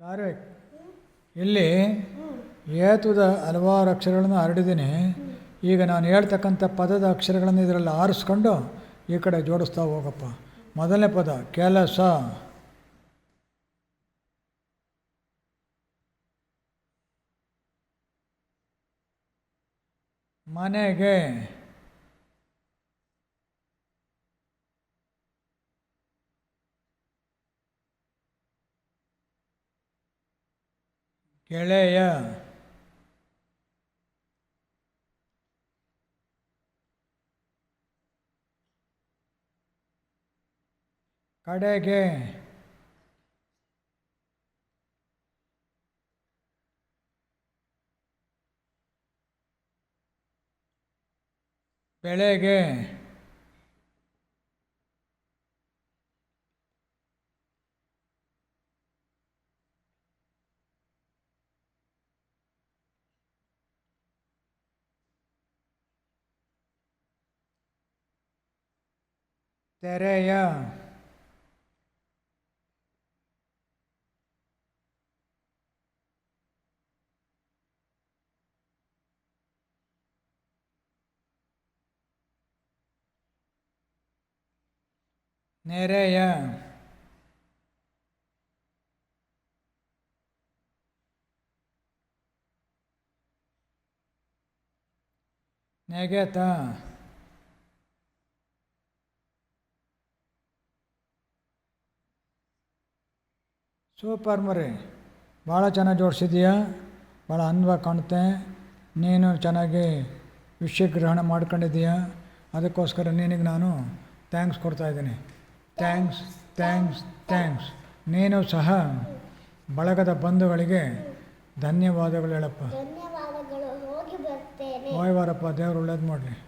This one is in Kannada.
ಚಾರ್ವಿಕ್ ಇಲ್ಲಿ ಏತುದ ಹಲವಾರು ಅಕ್ಷರಗಳನ್ನು ಹರಡಿದ್ದೀನಿ. ಈಗ ನಾನು ಹೇಳ್ತಕ್ಕಂಥ ಪದದ ಅಕ್ಷರಗಳನ್ನು ಇದರಲ್ಲಿ ಆರಿಸ್ಕೊಂಡು ಈ ಕಡೆ ಜೋಡಿಸ್ತಾ ಹೋಗಪ್ಪ. ಮೊದಲನೇ ಪದ, ಕೆಲಸ. ಮನೆಗೆ. ಗೆಳೆಯ ಕಡೆಗೆ ಬೆಳೆಗೆ Tereyağı. Nereye? Negata. ಸೂಪರ್ ಮರಿ. ಭಾಳ ಚೆನ್ನಾಗಿ ಜೋಡಿಸಿದೀಯ? ಭಾಳ ಅಂದವಾಗಿ ಕಾಣುತ್ತೆ. ನೀನು ಚೆನ್ನಾಗಿ ವಿಷಯ ಗ್ರಹಣ ಮಾಡ್ಕೊಂಡಿದ್ದೀಯ? ಅದಕ್ಕೋಸ್ಕರ ನಿನಗೆ ನಾನು ಥ್ಯಾಂಕ್ಸ್ ಕೊಡ್ತಾಯಿದ್ದೀನಿ ಥ್ಯಾಂಕ್ಸ್ ಥ್ಯಾಂಕ್ಸ್ ಥ್ಯಾಂಕ್ಸ್. ನೀನು ಸಹ ಬಳಗದ ಬಂಧುಗಳಿಗೆ ಧನ್ಯವಾದಗಳು ಹೇಳಪ್ಪ. ಧನ್ಯವಾದಗಳು. ಹೋಗಿ ಬರ್ತೇನೆ. ಹೋಯ್ ದೇವ್ರು ಒಳ್ಳೇದು ಮಾಡಲಿ.